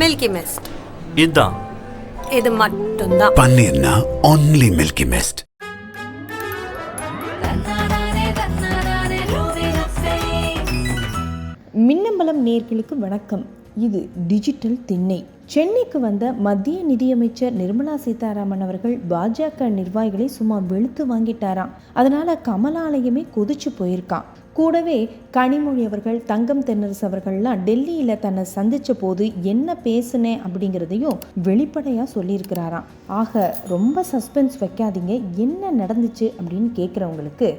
Milky mist இதுதான் இது மட்டும்தான் பன்னீர்னா ஒன்லி மில்கி மிஸ்ட் மின்னம்பலம் நேர்களுக்கு வணக்கம் இது டிஜிட்டல் திண்ணை சென்னைக்கு வந்த மத்திய நிதியமைச்சர் நிர்மலா சீதாராமன் அவர்கள் பாஜக நிர்வாகிகளை சும்மா வெளுத்து வாங்கிட்டாராம் அதனால கமலாலயமே கொதிச்சு போயிருக்கான் கூடவே கனிமொழி அவர்கள் தங்கம் தென்னரசு அவர்கள்லாம் டெல்லியில் தன்னை சந்தித்த போது என்ன பேசுனேன் அப்படிங்கிறதையும் வெளிப்படையாக சொல்லியிருக்கிறாராம். ஆக ரொம்ப சஸ்பென்ஸ் வைக்காதீங்க. என்ன நடந்துச்சு அப்படின்னு கேட்குறவங்களுக்கு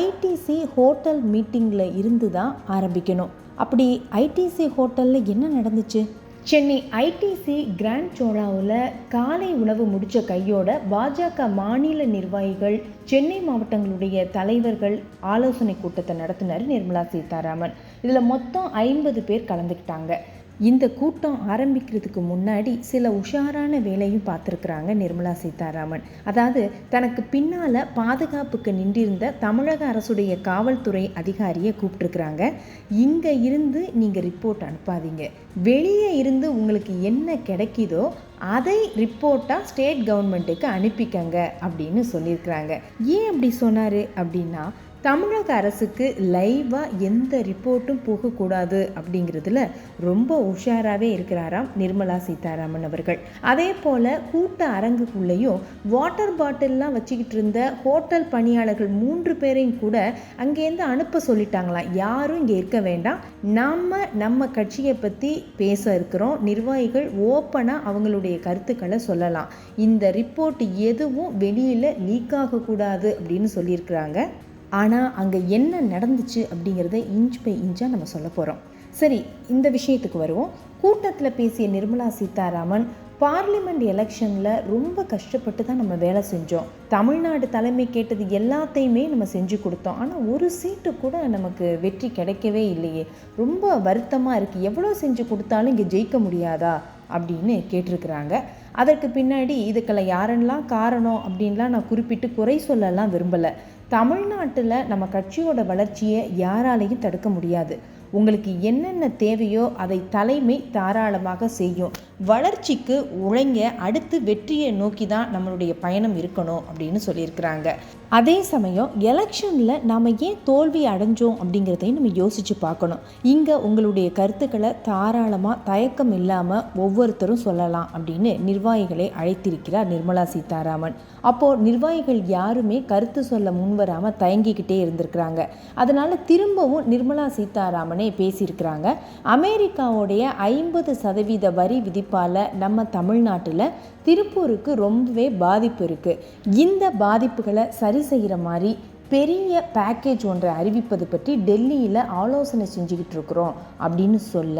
ஐடிசி ஹோட்டல் மீட்டிங்கில் இருந்து தான் ஆரம்பிக்கணும். அப்படி ஐடிசி ஹோட்டலில் என்ன நடந்துச்சு? சென்னை ஐடிசி கிராண்ட் சோழாவில் காலை உணவு முடித்த கையோட பாஜக மாநில நிர்வாகிகள் சென்னை மாவட்டங்களுடைய தலைவர்கள் ஆலோசனை கூட்டத்தை நடத்தினார் நிர்மலா சீதாராமன். இதில் மொத்தம் ஐம்பது பேர் கலந்துக்கிட்டாங்க. இந்த கூட்டம் ஆரம்பிக்கிறதுக்கு முன்னாடி சில உஷாரான வேலையும் பார்த்துருக்குறாங்க நிர்மலா சீதாராமன். அதாவது தனக்கு பின்னால் பாதுகாப்புக்கு நின்றிருந்த தமிழக அரசுடைய காவல்துறை அதிகாரியை கூப்பிட்டுருக்குறாங்க. இங்கே இருந்து நீங்கள் ரிப்போர்ட் அனுப்பாதீங்க. வெளியே இருந்து உங்களுக்கு என்ன கிடைக்குதோ அதை ரிப்போர்ட்டாக ஸ்டேட் கவர்மெண்ட்டுக்கு அனுப்பிக்கங்க அப்படின்னு சொல்லியிருக்கிறாங்க. ஏன் அப்படி சொன்னார் அப்படின்னா தமிழக அரசுக்கு லைவாக எந்த ரிப்போர்ட்டும் போகக்கூடாது அப்படிங்கிறதுல ரொம்ப உஷாராகவே இருக்கிறாராம் நிர்மலா சீதாராமன் அவர்கள். அதே போல் கூட்ட அரங்குக்குள்ளேயும் வாட்டர் பாட்டில்லாம் வச்சுக்கிட்டு இருந்த ஹோட்டல் பணியாளர்கள் மூன்று பேரையும் கூட அங்கேருந்து அனுப்ப சொல்லிட்டாங்களாம். யாரும் இங்கே இருக்க வேண்டாம். நம்ம நம்ம கட்சியை பற்றி பேச இருக்கிறோம். நிர்வாகிகள் ஓப்பனாக அவங்களுடைய கருத்துக்களை சொல்லலாம். இந்த ரிப்போர்ட் எதுவும் வெளியில் லீக் ஆகக்கூடாது அப்படின்னு சொல்லியிருக்கிறாங்க. ஆனால் அங்கே என்ன நடந்துச்சு அப்படிங்கிறத இன்ச் பை இன்ச்சாக நம்ம சொல்ல போகிறோம் சரி இந்த விஷயத்துக்கு வருவோம். கூட்டத்தில் பேசிய நிர்மலா சீதாராமன் பார்லிமெண்ட் எலெக்ஷனில் ரொம்ப கஷ்டப்பட்டு தான் நம்ம வேலை செஞ்சோம். தமிழ்நாடு தலைமை கேட்டது எல்லாத்தையுமே நம்ம செஞ்சு கொடுத்தோம். ஆனால் ஒரு சீட்டு கூட நமக்கு வெற்றி கிடைக்கவே இல்லையே. ரொம்ப வருத்தமாக இருக்குது எவ்வளோ செஞ்சு கொடுத்தாலும் இங்கே ஜெயிக்க முடியாதா? அப்படின்னு கேட்டிருக்கிறாங்க. அதற்கு பின்னாடி இதுக்கெல்லாம் யாரெல்லாம் காரணம் அப்படின்லாம் நான் குறிப்பிட்டு குறை சொல்லலாம் விரும்பலை. தமிழ்நாட்டில் நம்ம கட்சியோட வளர்ச்சியை யாராலையும் தடுக்க முடியாது. உங்களுக்கு என்னென்ன தேவையோ அதை தலைமை தாராளமாக செய்யும். வளர்ச்சிக்கு உழைங்க அடுத்து வெற்றியை நோக்கி தான் நம்மளுடைய பயணம் இருக்கணும் அப்படின்னு சொல்லியிருக்கிறாங்க. அதே சமயம் எலெக்ஷனில் நாம் ஏன் தோல்வி அடைஞ்சோம் அப்படிங்கிறதையும் நம்ம யோசித்து பார்க்கணும். இங்கே உங்களுடைய கருத்துக்களை தாராளமாக தயக்கம் இல்லாமல் ஒவ்வொருத்தரும் சொல்லலாம் அப்படின்னு நிர்வாகிகளை அழைத்திருக்கிறார் நிர்மலா சீதாராமன். அப்போது நிர்வாகிகள் யாருமே கருத்து சொல்ல முன்வராமல் தயங்கிக்கிட்டே இருந்திருக்கிறாங்க. அதனால் திரும்பவும் நிர்மலா சீதாராமன் பேசியிருக்கிறாங்க. அமெரிக்காவுடைய ஐம்பது சதவீத வரி விதிப்பால் நம்ம தமிழ்நாட்டில் திருப்பூருக்கு ரொம்பவே பாதிப்பு இருக்குது இந்த பாதிப்புகளை சரி செய்கிற மாதிரி பெரிய பேக்கேஜ் ஒன்றை அறிவிப்பது பற்றி டெல்லியில் ஆலோசனை செஞ்சுக்கிட்டு இருக்கிறோம் அப்படின்னு சொல்ல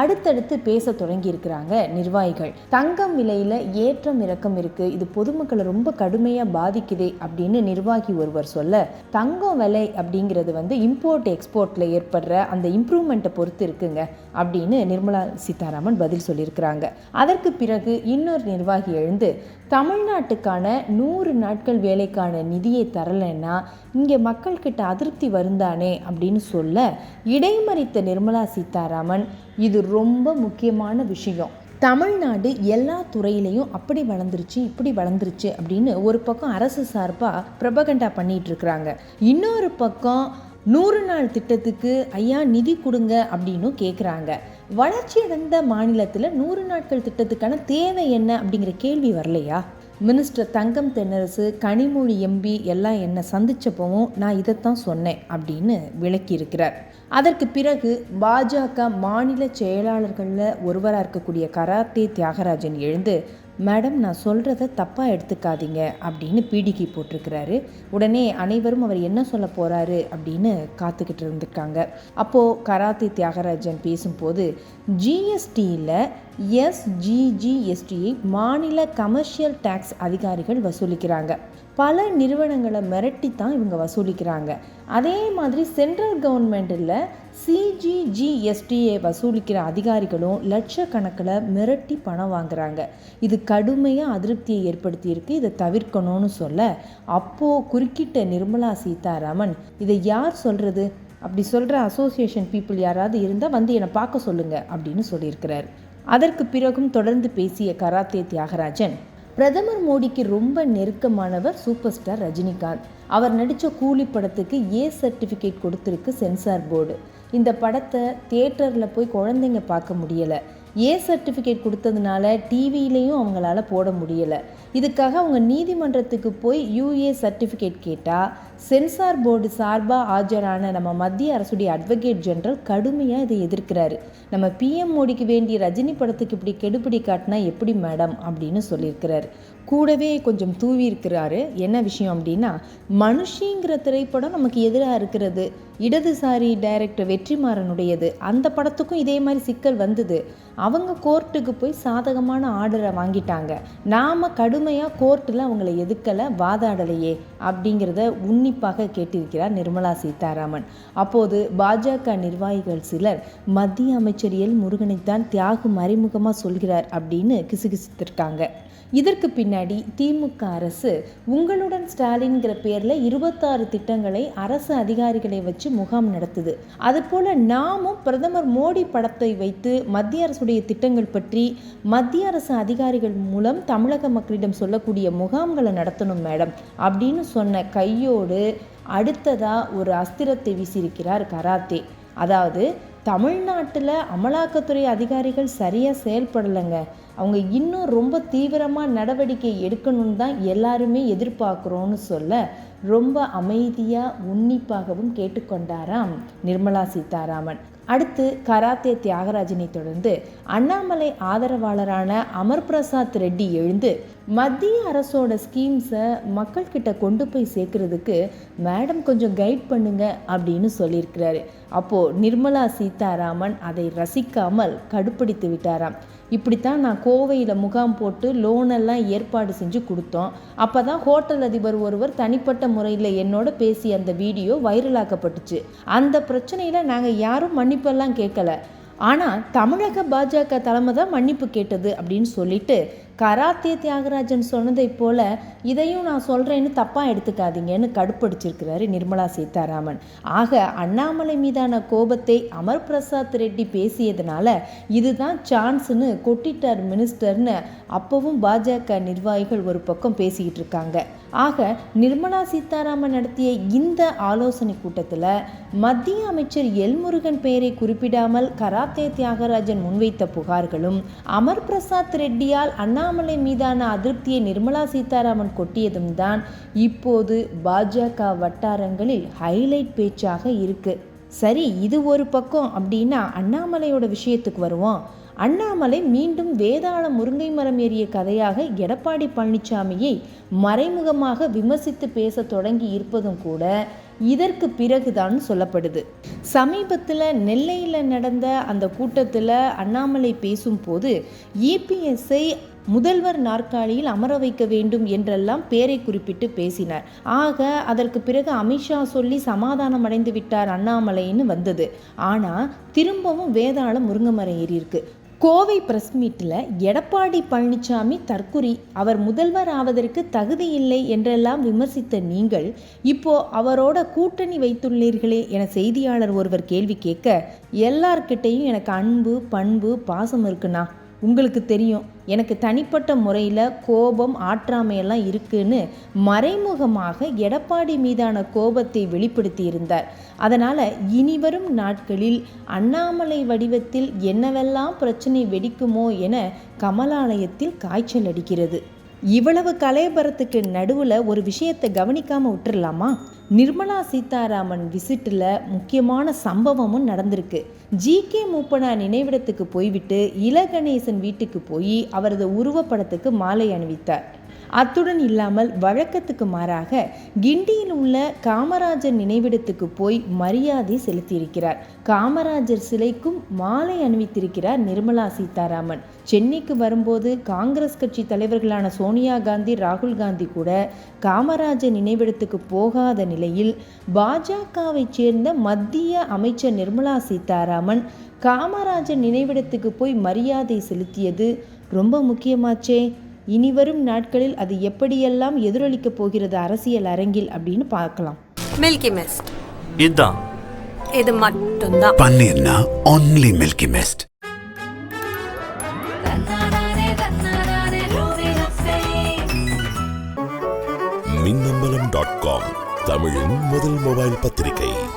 அடுத்தடுத்து பேச தொடங்கியிருக்கிறாங்க நிர்வாகிகள். தங்கம் விலையில் ஏற்றம் இறக்கம் இருக்குது இது பொதுமக்களை ரொம்ப கடுமையாக பாதிக்குதே அப்படின்னு நிர்வாகி ஒருவர் சொல்ல தங்கம் விலை அப்படிங்கிறது வந்து இம்போர்ட் எக்ஸ்போர்ட்டில் ஏற்படுற அந்த இம்ப்ரூவ்மெண்ட்டை பொறுத்து இருக்குங்க அப்படின்னு நிர்மலா சீதாராமன் பதில் சொல்லியிருக்கிறாங்க. அதற்கு பிறகு இன்னொரு நிர்வாகி எழுந்து தமிழ்நாட்டுக்கான நூறு நாட்கள் வேலைக்கான நிதியை தரலைன்னா இங்கே மக்கள்கிட்ட அதிருப்தி வருந்தானே அப்படின்னு சொல்ல இடைமறித்த நிர்மலா சீதாராமன் இது ரொம்ப முக்கியமான விஷயம். தமிழ்நாடு எல்லா துறையிலையும் அப்படி வளர்ந்துருச்சு இப்படி வளர்ந்துருச்சு அப்படின்னு ஒரு பக்கம் அரசு சார்பாக பிரபகண்டா பண்ணிட்டு இருக்கிறாங்க இன்னொரு பக்கம் நூறு நாள் திட்டத்துக்கு ஐயா நிதி கொடுங்க அப்படின்னும் கேட்குறாங்க வளர்ச்சி அடைந்த மாநிலத்தில் நூறு நாட்கள் திட்டத்துக்கான தேவை என்ன அப்படிங்கிற கேள்வி வரலையா? மினிஸ்டர் தங்கம் தென்னரசு கனிமொழி எம்பி எல்லாம் என்னை சந்தித்தப்பவும் நான் இதைத்தான் சொன்னேன் அப்படின்னு விளக்கியிருக்கிறார். அதற்கு பிறகு பாஜக மாநில செயலாளர்களில் ஒருவராக இருக்கக்கூடிய கராத்தே தியாகராஜன் எழுந்து மேடம் நான் சொல்கிறத தப்பாக எடுத்துக்காதீங்க அப்படின்னு பீடிகை போட்டிருக்கிறாரு. உடனே அனைவரும் அவர் என்ன சொல்ல போகிறாரு அப்படின்னு காத்துக்கிட்டு இருந்திருக்காங்க. அப்போது கராத்தே தியாகராஜன் பேசும்போது ஜிஎஸ்டியில் எஸ்ஜிஜிஎஸ்டியை மாநில கமர்ஷியல் டேக்ஸ் அதிகாரிகள் வசூலிக்கிறாங்க. பல நிறுவனங்களை மிரட்டி தான் இவங்க வசூலிக்கிறாங்க. அதே மாதிரி சென்ட்ரல் கவர்மெண்ட்டில் சிஜிஜிஎஸ்டியை வசூலிக்கிற அதிகாரிகளும் லட்சக்கணக்கில் மிரட்டி பணம் வாங்குறாங்க. இது கடுமையாக அதிருப்தியை ஏற்படுத்தியிருக்கு. இதை தவிர்க்கணும்னு சொல்ல அப்போது குறுக்கிட்ட நிர்மலா சீதாராமன் இதை யார் சொல்கிறது அப்படி சொல்கிற அசோசியேஷன் பீப்புள் யாராவது இருந்தால் வந்து என்னை பார்க்க சொல்லுங்கள் அப்படின்னு சொல்லியிருக்கிறார். அதற்கு பிறகும் தொடர்ந்து பேசிய கராத்தே தியாகராஜன் பிரதமர் மோடிக்கு ரொம்ப நெருக்கமானவர் சூப்பர் ஸ்டார் ரஜினிகாந்த். அவர் நடித்த கூலி படத்துக்கு ஏ சர்டிஃபிகேட் கொடுத்துருக்கு சென்சார் போர்டு. இந்த படத்தை தியேட்டரில் போய் குழந்தைங்க பார்க்க முடியலை. ஏ சர்டிஃபிகேட் கொடுத்ததுனால டிவியிலையும் அவங்களால போட முடியலை. இதுக்காக அவங்க நீதிமன்றத்துக்கு போய் யூஏ சர்டிஃபிகேட் கேட்டால் சென்சார் போர்டு சார்பாக ஆஜரான நம்ம மத்திய அரசுடைய அட்வொகேட் ஜெனரல் கடுமையாக இதை எதிர்க்கிறாரு. நம்ம பிஎம் மோடிக்கு வேண்டிய ரஜினி படத்துக்கு இப்படி கெடுபிடி காட்டினா எப்படி மேடம் அப்படின்னு சொல்லியிருக்கிறாரு. கூடவே கொஞ்சம் தூவி இருக்கிறாரு. என்ன விஷயம் அப்படின்னா மனுஷிங்கிற திரைப்படம் நமக்கு எதிராக இருக்கிறது. இடதுசாரி டைரக்டர் வெற்றிமாறனுடையது. அந்த படத்துக்கும் இதே மாதிரி சிக்கல் வந்தது. அவங்க கோர்ட்டுக்கு போய் சாதகமான ஆர்டரை வாங்கிட்டாங்க. நாம் கடுமையாக கோர்ட்டில் அவங்கள எதுக்கலை வாதாடலையே அப்படிங்கிறத உன்னிப்பாக கேட்டிருக்கிறார் நிர்மலா சீதாராமன். அப்போது பாஜக நிர்வாகிகள் சிலர் மத்திய அமைச்சர் எல் முருகனைத்தான் தியாகு மறைமுகமாக சொல்கிறார் அப்படின்னு கிசுகிசுத்திருக்காங்க. இதற்கு பின்னாடி திமுக அரசு உங்களுடன் ஸ்டாலின்கிற பேரில் இருபத்தாறு திட்டங்களை அரசு அதிகாரிகளை வச்சு முகாம் நடத்துது. அதுபோல் நாமும் பிரதமர் மோடி படத்தை வைத்து மத்திய அரசுடைய திட்டங்கள் பற்றி மத்திய அரசு அதிகாரிகள் மூலம் தமிழக மக்களிடம் சொல்லக்கூடிய முகாம்களை நடத்தணும் மேடம் அப்படின்னு சொன்ன கையோடு அடுத்ததாக ஒரு அஸ்திரத்தை வீசியிருக்கிறார் கராத்தே. அதாவது தமிழ்நாட்டில் அமலாக்கத்துறை அதிகாரிகள் சரியாக செயல்படலைங்க. அவங்க இன்னும் ரொம்ப தீவிரமாக நடவடிக்கை எடுக்கணும்னு தான் எல்லாருமே எதிர்பார்க்குறோன்னு சொல்ல ரொம்ப அமைதியாக உன்னிப்பாகவும் கேட்டுக்கொண்டாராம் நிர்மலா சீதாராமன். அடுத்து கராத்தே தியாகராஜனை தொடர்ந்து அண்ணாமலை ஆதரவாளரான அமர் பிரசாத் ரெட்டி எழுந்து மத்திய அரசோட ஸ்கீம்ஸை மக்கள்கிட்ட கொண்டு போய் சேர்க்கறதுக்கு மேடம் கொஞ்சம் கைட் பண்ணுங்க அப்படின்னு சொல்லியிருக்கிறாரு. அப்போது நிர்மலா சீதாராமன் அதை ரசிக்காமல் கடுப்பிடித்து விட்டாராம். இப்படித்தான் நான் கோவையில் முகாம் போட்டு லோனெல்லாம் ஏற்பாடு செஞ்சு கொடுத்தோம். அப்போ தான் ஹோட்டல் அதிபர் ஒருவர் தனிப்பட்ட முறையில் என்னோட பேசி அந்த வீடியோ வைரலாக்கப்பட்டுச்சு. அந்த பிரச்சனையில் நாங்கள் யாரும் மன்னிப்பெல்லாம் கேட்கல. ஆனால் தமிழக பாஜக தலைமை தான் மன்னிப்பு கேட்டது அப்படின்னு சொல்லிட்டு கராத்தே தியாகராஜன் சொன்னதை போல இதையும் நான் சொல்கிறேன்னு தப்பாக எடுத்துக்காதீங்கன்னு கடுப்படிச்சிருக்கிறாரு நிர்மலா சீதாராமன். ஆக அண்ணாமலை மீதான கோபத்தை அமர் பிரசாத் ரெட்டி பேசியதுனால இதுதான் சான்ஸ்னு கொட்டிட்டார் மினிஸ்டர்னு அப்போவும் பாஜக நிர்வாகிகள் ஒரு பக்கம் பேசிக்கிட்டு இருக்காங்க. ஆக நிர்மலா சீதாராமன் நடத்திய இந்த ஆலோசனை கூட்டத்தில் மத்திய அமைச்சர் எல்முருகன் பெயரை குறிப்பிடாமல் கராத்தே தியாகராஜன் முன்வைத்த புகார்களும் அமர் பிரசாத் ரெட்டியால் அண்ணாமலை மீதான அதிருப்தியை நிர்மலா சீதாராமன் கொட்டியதும் தான் இப்போது பாஜக வட்டாரங்களில் ஹைலைட் பேச்சாக இருக்கு. சரி இது ஒரு பக்கம் அப்படின்னா அண்ணாமலையோட விஷயத்துக்கு வருவோம். அண்ணாமலை மீண்டும் வேதாள முருங்கை மரம் ஏறிய கதையாக எடப்பாடி பழனிசாமியை மறைமுகமாக விமர்சித்து பேச தொடங்கி இருப்பதும் கூட இதற்கு பிறகுதான் சொல்லப்படுது. சமீபத்தில் நெல்லையில் நடந்த அந்த கூட்டத்தில் அண்ணாமலை பேசும்போது இபிஎஸ்ஐ முதல்வர் நாற்காலியில் அமர வைக்க வேண்டும் என்றெல்லாம் பேரை குறிப்பிட்டு பேசினார். ஆக அதற்கு பிறகு அமித்ஷா சொல்லி சமாதானம் அடைந்து விட்டார் அண்ணாமலைன்னு வந்தது. ஆனால் திரும்பவும் வேதாளம் முருங்கமரம் ஏறியிருக்கு. கோவை பிரஸ் மீட்டில் எடப்பாடி பழனிசாமி தற்குறி அவர் முதல்வர் ஆவதற்கு தகுதி இல்லை என்றெல்லாம் விமர்சித்த நீங்கள் இப்போ அவரோட கூட்டணி வைத்துள்ளீர்களே என செய்தியாளர் ஒருவர் கேள்வி கேட்க எல்லார்கிட்டையும் எனக்கு அன்பு பண்பு பாசம் இருக்குண்ணா. உங்களுக்கு தெரியும் எனக்கு தனிப்பட்ட முறையில் கோபம் ஆற்றாமையெல்லாம் இருக்குன்னு மறைமுகமாக எடப்பாடி மீதான கோபத்தை வெளிப்படுத்தி இருந்தார் அதனால் இனிவரும் நாட்களில் அண்ணாமலை வடிவத்தில் என்னவெல்லாம் பிரச்சனை வெடிக்குமோ என கமலாலயத்தில் காய்ச்சல் அடிக்கிறது. இவ்வளவு கலையபரத்துக்கு நடுவில் ஒரு விஷயத்தை கவனிக்காமல் விட்டுடலாமா நிர்மலா சீதாராமன் விசிட்டில் முக்கியமான சம்பவமும் நடந்திருக்கு. ஜி கே மூப்பனா நினைவிடத்துக்கு போய்விட்டு இளகணேசன் வீட்டுக்கு போய் அவரது உருவப்படத்துக்கு மாலை அணிவித்தார். அத்துடன் இல்லாமல் வழக்கத்துக்கு மாறாக கிண்டியில் உள்ள காமராஜர் நினைவிடத்துக்கு போய் மரியாதை செலுத்தியிருக்கிறார். காமராஜர் சிலைக்கும் மாலை அணிவித்திருக்கிறார் நிர்மலா சீதாராமன். சென்னைக்கு வரும்போது காங்கிரஸ் கட்சி தலைவர்களான சோனியா காந்தி ராகுல் காந்தி கூட காமராஜர் நினைவிடத்துக்கு போகாத நிலையில் பாஜகவை சேர்ந்த மத்திய அமைச்சர் நிர்மலா சீதாராமன் காமராஜர் நினைவிடத்துக்கு போய் மரியாதை செலுத்தியது ரொம்ப முக்கியமாச்சே. இனிவரும் நாட்களில் அது எப்படியெல்லாம் எதிரொலிக்கப் போகிறது அரசியல் அரங்கில் அப்படின்னு பார்க்கலாம். மில்கி மிஸ்ட் இதான் இது மட்டும்தான். பன்னீர்னா only milky mist Minnambalam dot com தமிழின் முதல் மொபைல் பத்திரிகை.